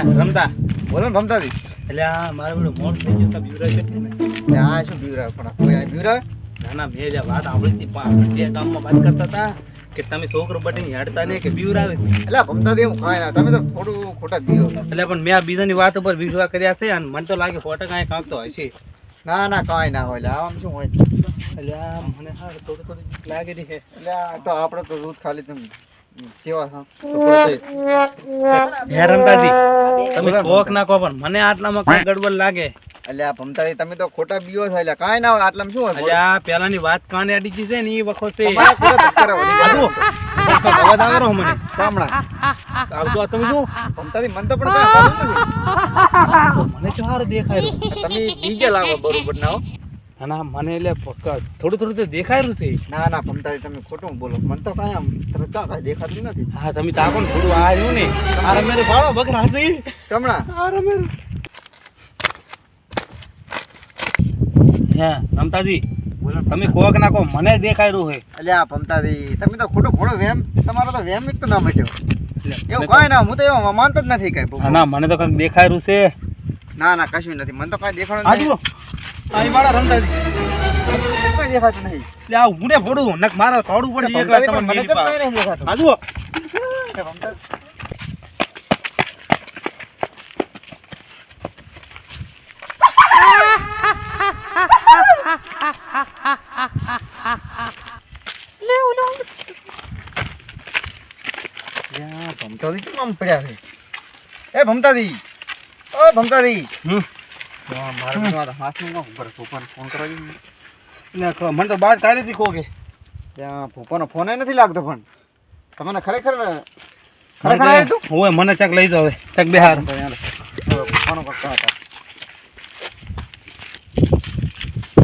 રમતા. બોલો ને રમતા એટલે આ મારા બધું મોડ થઈ ગયું તો છે આ શું બીવરાવે પણ કોઈ આ ના ના મેં વાત સાંભળી હતી પણ બે ગામમાં વાત કરતા હતા કે તમે છોકરો બટીને હેડતા નહીં કે બીવરાવે. એટલે ભમતા દેવું કાંઈ ના તમે તો થોડું ખોટા દીધો એટલે પણ મેં આ બીજાની વાત ઉપર વિશ્વાસ કર્યા છે અને મને તો લાગે ફોટા કાંઈ કાંક તો હશે ના ના કાંઈ ના હોય આમ શું હોય? એટલે મને હા થોડું થોડું લાગે છે. એટલે આ તો આપણે તો દૂધ ખાલી તમે તમે કોક ના પણ મને આટલામાં કઈ ગડબડ લાગે. એટલે આ ભમતાજી તમે તો ખોટા બીવો છો એટલે કાંઈ ના હોય આટલામાં શું હોય આ પેલાની વાત કાને અડી ગઈ છે ને એ વખત. છે અવાજ આવે રહ્યો મને. સાંભળા. આવતો તમે શું ભમતાજી મન તો પણ મને ચાર દેખાય તમે બીજે લાવો બરોબર ના હો ના ના મને એટલે થોડું થોડું તો દેખાય છે. ના ના ભમતાજી તમે ખોટું બોલો. મને તો કાંઈ આમ ત્રચા કાંઈ દેખાતું નથી. હા તમે તાકો ને થોડું આ રહ્યું ને. આ રમેરે ભાડો બકરા છે ચમડા આ રમેરે હે રમતાજી બોલો તમે કોક ના કહો મને દેખાય છે. એટલે આ ભમતાજી તમે તો ખોટો ઘોડો વેમ. તમારો તો વેમ જ તો ના મટ્યો એવું કાંઈ ના હું તો એવા માનતો જ નથી કાંઈ ના મને તો કંઈક દેખાય છે. ના ના કશું નથી. મને તો કઈ દેખાડું આ નથી મારા રંગ રમતાજી દેખાતું નહીં. એટલે આ હું ને ફોડું નક મારે તોડવું પડે એક વાર ભમતાજી પણ તમારે મને તો મેરી નહીં દેખાતું. આ જુઓ. એ ભમતાજી. યા, ભમતાજી કેમ આમ પડ્યા છે? એ ભમતાજી. ઓ ભમતાજી હમ. મારે બધું આ તો હાથનું કામ ઉપર ભૂપાને ફોન કરવા એટલે મને તો બાદ કાઢી હતી કોકે. ત્યાં ભૂપાનો ફોન નથી લાગતો પણ. તમને ખરેખર ખરેખર આવ્યું હતું હોય મને ચક લઈ જાવ ચક બેહાર. તો ભૂપાનો કરતા હતા.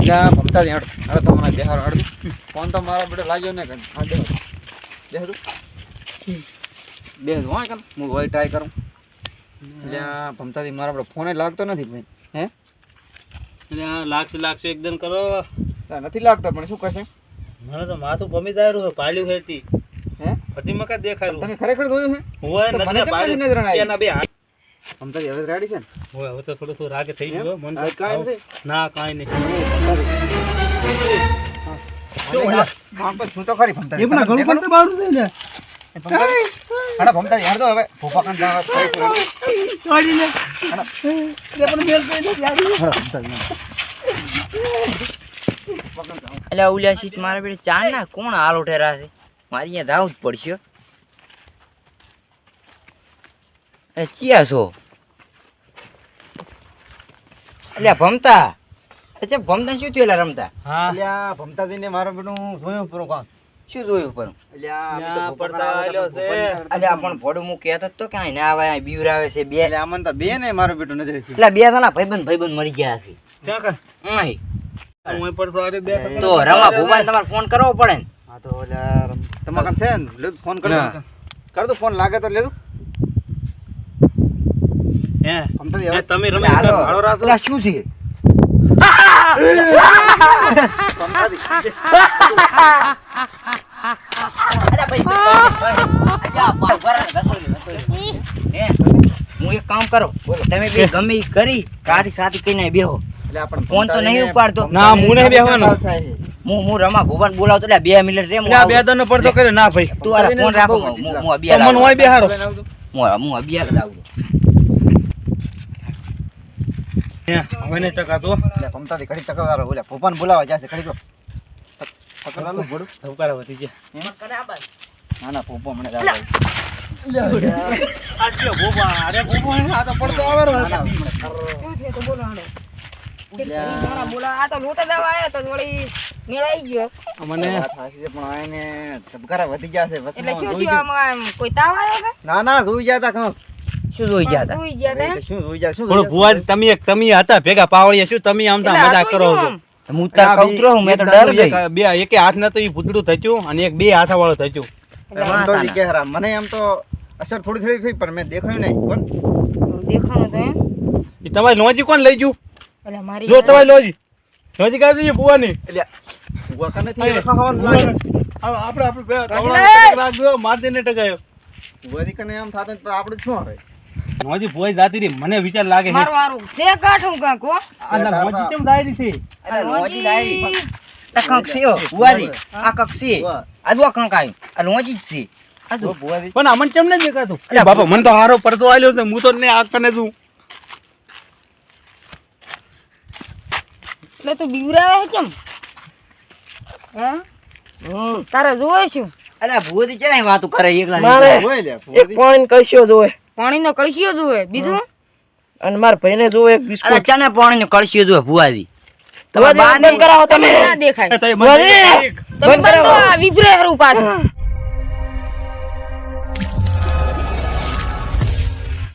ત્યાં તો ફોન તો મારા બેટો લાગ્યો ને કઈ. હા તું. તું ટ્રાય કરું. એટલે આ ભમતાજી મારા આપણે ફોન લાગતો નથી ભાઈ. હે? એટલે લાગશે લાગશે એકદમ કરો. નથી લાગતો પણ શું કરશે? મને તો માથું ભમી જાય છે પાલ્યું છે હે? ફટી મકા દેખાયું તમે ખરેખર જોયું છે? હોય મને પાલ્યું. નજર આવી? એના બે હાથ. હવે રાડી છે ને? હોય હવે તો થોડું થોડું રાગે થઈ ગયો મન કાંઈ નથી? ના કાઈ નહીં. તો ખરી ભમતાજી. એ પણ ઘણું પણ બારું છે ને. હાલો ભમતાજી, હાલો તો હવે. ભૂપા કાન જવા. છોડી તે પણ મેલ. એટલે ઓલા સીટ મારા બેટે ચાર ના કોણ હાલ ઉઠેરા છે? મારે અહીંયા ધાવું જ પડશે. એ ચિયા છો? એટલે ભમતા. અચ્છા ભમતા શું થયું રમતા? હા. ભમતા જઈને મારો બેટું જોયું પૂરું કામ. શું જોયું અલ્યા, પણ ભોડું હું કહેતો તો કે અહીં આવે અહીં બીવરાવે છે બે એટલે તો બે ને મારો બેટો નજરે એટલે બે સાલા ભાઈબંધ ભાઈબંધ મરી ગયા છે ક્યાં કર અહીં. હું અહીં અરે બે તો રમા ભૂપાને તમારે ફોન કરવો પડે ને હા તો અલ્યા, રમ- છે ને? લે ફોન કરી. કર દો ફોન લાગે તો લે દો. હે તમે રમે હાલો. આ શું છે. હે, હું એક કામ કરો. તમે બે ગમે કરી કાઢી સાથી કહીને બેહો. ફોન તો નહીં ઉપાડતો. ના, હું નહીં બેહવાનો. છે. હું હું રમા ભુવન બોલાવતો એટલે બે મિનિટ રે હું બે દનો પડતો કરે ના ભાઈ. તું આ ફોન રાખો હું અબિયાર તો હોય બેહારો. હું હું આવું. હે હવે નહીં એટલે ભમતાજી ઘડી ટકરારો ઓલા ભૂપાને બોલાવા જશે ઘડી તો. ટકરારો ભોળું. ધબકારા વધી ગયા. ના ના ભૂપો મને ના, ના, જોઈ ગયા તા શું જોઈ ગયા હતા? સુઈ ગયા તા એટલે શું જોઈ ગયા? શું ભુવા તમે એક તમે હતા ભેગા પાવળિયા શું તમે આમ મજા કરો છો? હું તાર કૌતરો હું મેં તો ડર ગઈ. બે એકે હાથ ના તો ઈ ભૂતડું થયું અને એક બે હાથ વાળું થયું. મને એમ તો અસર થોડી થોડી થઈ પણ મેં દેખાયું નહીં કોણ દેખાણું તો એમ. ઈ તમારી લોજી કોણ લઈ ગયું? એટલે મારી જો તમારી લોજી લોજી કાઢી દીધી બુવાની એટલે બુવા કને લાગે. આપણે આપણે બે રાખજો. માર દેને ટકાયો બુવાની કને એમ થાતું તો આપણે શું હવે નોજી ભોય જાતી રહી મને વિચાર લાગે છે. મારું મારું છે કાઠું કાંક હો. આલા નોજી કેમ દાયરી છે? અરે લોજી ડાયરી આ કંક છે બુવાની આ કંક છે. આ દો કંક આવ્યું આ લોજી છે. પણ અમન કેમ નથી દેખાતું? અરે બાપા મને તો હારો પડતો આલ્યો છે હું તો ને આ કને છું. એટલે તું બીવરાવે છે કેમ? હે? તારે જોવે શું? અરે ભૂરી છે ને વાતું કરે એકલા મારે એક પાણી કશો જોવે. પાણીનો કળશીઓ જોવે? બીજું? અને મારા ભાઈને જોવે એક અરે ચાને પાણી નો જો ભુવાજી તમારે બાને- બંધ કરાવો તમે. ના દેખાય. તમે બંધો આ વિભરે હરું પાછું